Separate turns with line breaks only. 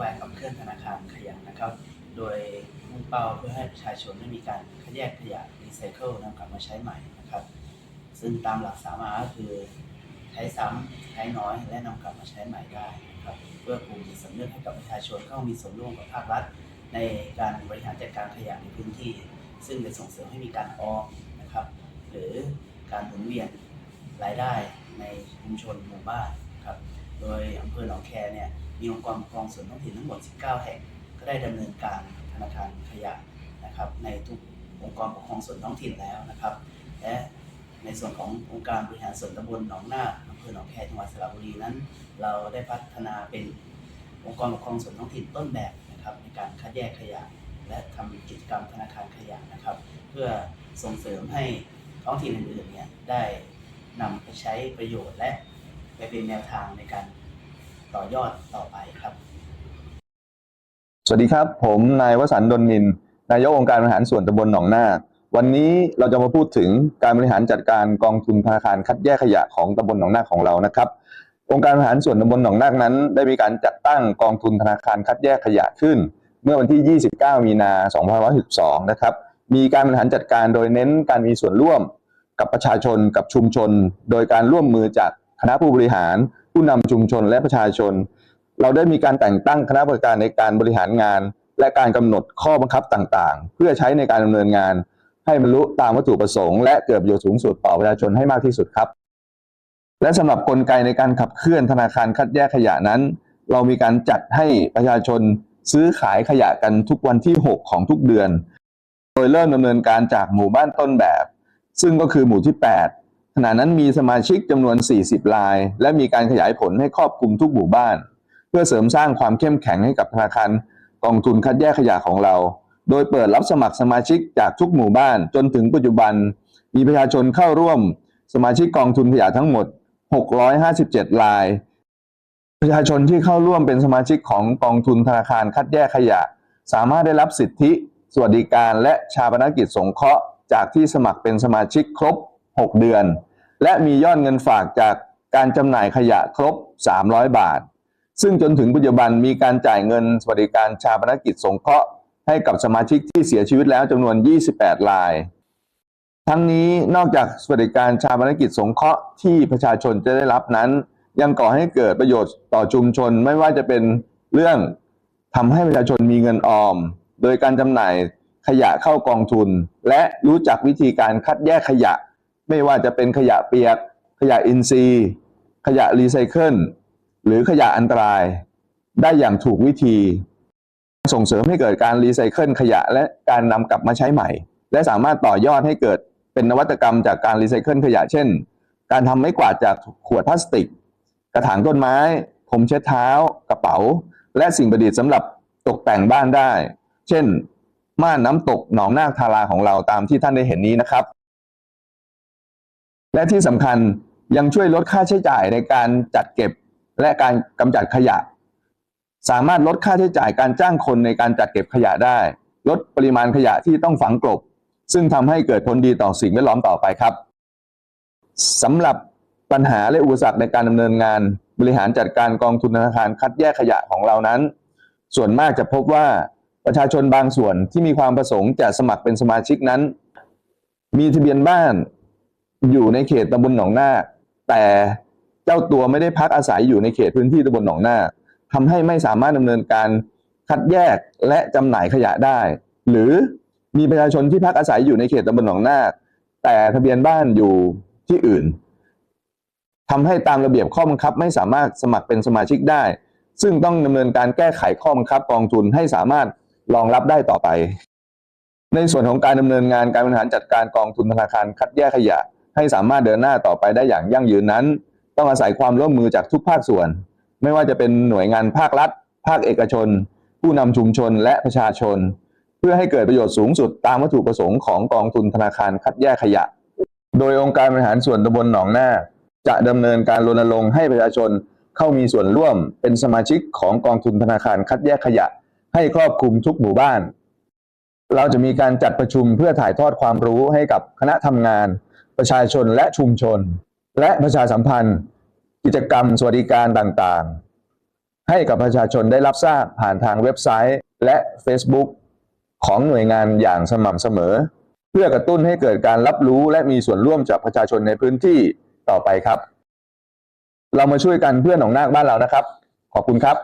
บายขับเคลื่อนธนาคารขยะนะครับ โดยมุ่งเป้าเพื่อให้ประชาชนได้มีการคัดแยกขยะรีไซเคิลนำกลับมาใช้ใหม่นะครับ ซึ่งตามหลักสามอาก็คือใช้ซ้ำใช้น้อยและนำกลับมาใช้ใหม่ได้นะครับ เพื่อปลูกจิตสำนึกให้กับประชาชนเข้ามีส่วนร่วมกับภาครัฐ ในการบริหารจัดการขยะในพื้นที่ ซึ่งจะส่งเสริมให้มีการออมนะครับ หรือการหมุนเวียนรายได้ในชุมชนหมู่บ้านครับ โดยอำเภอหนองแคเนี่ยมีองค์กรปกครองส่วนท้องถิ่นทั้งหมด 19 แห่ง ก็ได้ดำเนินการธนาคารขยะนะครับในทุกองค์กรปกครองส่วนท้องถิ่นแล้วนะครับ และในส่วนขององค์การบริหารส่วนตำบลหนองนาอำเภอหนองแคจังหวัดสระบุรีนั้น เราได้พัฒนาเป็นองค์กรปกครองส่วนท้องถิ่นต้นแบบนะครับในการคัดแยกขยะ และทำกิจกรรมธนาคารขยะนะครับ เพื่อส่งเสริมให้ท้องถิ่นอื่นๆเนี่ยได้นำไปใช้ประโยชน์และ ไปเป็นแนวทางในการต่อยอดต่อไปครับ
สวัสดีครับ ผมนายวสันต์ดนนิน นายกองค์การบริหารส่วนตำบลหนองนาวันนี้เราจะมาพูดถึงการบริหารจัดการกองทุนธนาคารคัดแยกขยะของตำบลหนองนาของเรานะครับองค์การบริหารส่วนตำบลหนองนาคนั้น ได้มีการจัดตั้งกองทุนธนาคารคัดแยกขยะขึ้น เมื่อวันที่ 29 มีนา2512นะครับ มีการบริหารจัดการโดยเน้นการมีส่วนร่วมกับประชาชนกับชุมชน โดยการร่วมมือจาก คณะผู้บริหาร ผู้นำชุมชนและประชาชน เราได้มีการแต่งตั้งคณะกรรมการในการบริหารงาน และการกำหนดข้อบังคับต่างๆ เพื่อใช้ในการดำเนินงาน ให้บรรลุตามวัตถุประสงค์ และเกิดประโยชน์สูงสุดต่อประชาชนให้มากที่สุดครับ และสำหรับกลไกในการขับเคลื่อนธนาคารคัดแยกขยะนั้น เรามีการจัดให้ประชาชนซื้อขายขยะกันทุกวันที่ 6 ของทุกเดือน โดยเริ่มดำเนินการจากหมู่บ้านต้นแบบ ซึ่งก็คือหมู่ที่ 8 ณะนั้นมีสมาชิกจำนวน 40 ราย และมีการขยายผลให้ครอบคลุมทุกหมู่บ้าน เพื่อเสริมสร้างความเข้มแข็งให้กับธนาคารกองทุนคัดแยกขยะของเรา โดยเปิดรับสมัครสมาชิกจากทุกหมู่บ้าน จนถึงปัจจุบัน มีประชาชนเข้าร่วม สมาชิกกองทุนขยะทั้งหมด 657 ราย ประชาชนที่เข้าร่วมเป็นสมาชิกของกองทุนธนาคารคัดแยกขยะ สามารถได้รับสิทธิ สวัสดิการและชาปนกิจสงเคราะห์ จากที่สมัครเป็นสมาชิกครบ 6 เดือน และมียอดเงินฝากจากการจำหน่ายขยะครบ 300 บาท ซึ่งจนถึงปัจจุบันมีการจ่ายเงินสวัสดิการชาปนกิจสงเคราะห์ให้กับสมาชิกที่เสียชีวิตแล้วจำนวน 28 ราย ทั้งนี้นอกจากสวัสดิการชาปนกิจสงเคราะห์ที่ประชาชนจะได้รับนั้น ยังก่อให้เกิดประโยชน์ต่อชุมชนไม่ว่าจะเป็นเรื่องทำให้ประชาชนมีเงินออม โดยการจำหน่ายขยะเข้ากองทุน และรู้จักวิธีการคัดแยกขยะ ไม่ว่าจะเป็นขยะเปียก ขยะอินทรีย์ ขยะรีไซเคิลหรือขยะอันตราย ได้อย่างถูกวิธี ส่งเสริมให้เกิดการรีไซเคิลขยะและการนำกลับมาใช้ใหม่ และสามารถต่อยอดให้เกิดเป็นนวัตกรรมจากการรีไซเคิลขยะเช่น การทำไม้กวาดจากขวดพลาสติก กระถางต้นไม้ผมเช็ดเท้า กระเป๋า และสิ่งประดิษฐ์สำหรับตกแต่งบ้านได้ เช่น ม่านน้ำตกหนองนาคทาราของเราตามที่ท่านได้เห็นนี้นะครับ และที่สำคัญยังช่วยลดค่าใช้จ่ายในการจัดเก็บและการกำจัดขยะ สามารถลดค่าใช้จ่ายการจ้างคนในการจัดเก็บขยะได้ ลดปริมาณขยะที่ต้องฝังกลบ ซึ่งทำให้เกิดผลดีต่อสิ่งแวดล้อมต่อไปครับสำหรับปัญหาและอุปสรรคในการดำเนินงาน บริหารจัดการกองทุนธนาคารคัดแยกขยะของเรานั้น ส่วนมากจะพบว่าประชาชนบางส่วนที่มีความประสงค์จะสมัครเป็นสมาชิกนั้น มีทะเบียนบ้าน อยู่ในเขตตำบลหนองนาแต่เจ้าตัวไม่ได้พักอาศัยอยู่ในเขตพื้นที่ตำบลหนองนาคทำให้ไม่สามารถดำเนินการคัดแยกและจำหน่ายขยะได้ หรือมีประชาชนที่พักอาศัยอยู่ในเขตตำบลหนองนาแต่ทะเบียนบ้านอยู่ที่อื่นทำให้ตามระเบียบข้อบังคับไม่สามารถสมัครเป็นสมาชิกได้ ซึ่งต้องดำเนินการแก้ไขข้อบังคับกองทุนให้สามารถรองรับได้ต่อไป ในส่วนของการดำเนินงานการบริหารจัดการกองทุนธนาคารคัดแยกขยะ ให้สามารถเดินหน้าต่อไปได้อย่างยั่งยืนนั้น ต้องอาศัยความร่วมมือจากทุกภาคส่วน ไม่ว่าจะเป็นหน่วยงานภาครัฐ ภาคเอกชน ผู้นำชุมชนและประชาชน เพื่อให้เกิดประโยชน์สูงสุดตามวัตถุประสงค์ของกองทุนธนาคารคัดแยกขยะ โดยองค์การบริหารส่วนตำบลหนองนาจะดำเนินการรณรงค์ให้ประชาชนเข้ามีส่วนร่วมเป็นสมาชิกของกองทุนธนาคารคัดแยกขยะ ให้ครอบคลุมทุกหมู่บ้าน เราจะมีการจัดประชุมเพื่อถ่ายทอดความรู้ให้กับคณะทำงาน ประชาชนและชุมชน และประชาสัมพันธ์ กิจกรรมสวัสดิการต่างๆ ให้กับประชาชนได้รับทราบผ่านทางเว็บไซต์และ Facebook ของหน่วยงานอย่างสม่ำเสมอ เพื่อกระตุ้นให้เกิดการรับรู้และมีส่วนร่วมจากประชาชนในพื้นที่ต่อไปครับ เรามาช่วยกันเพื่อหนองนาคบ้านเรานะครับ ขอบคุณครับ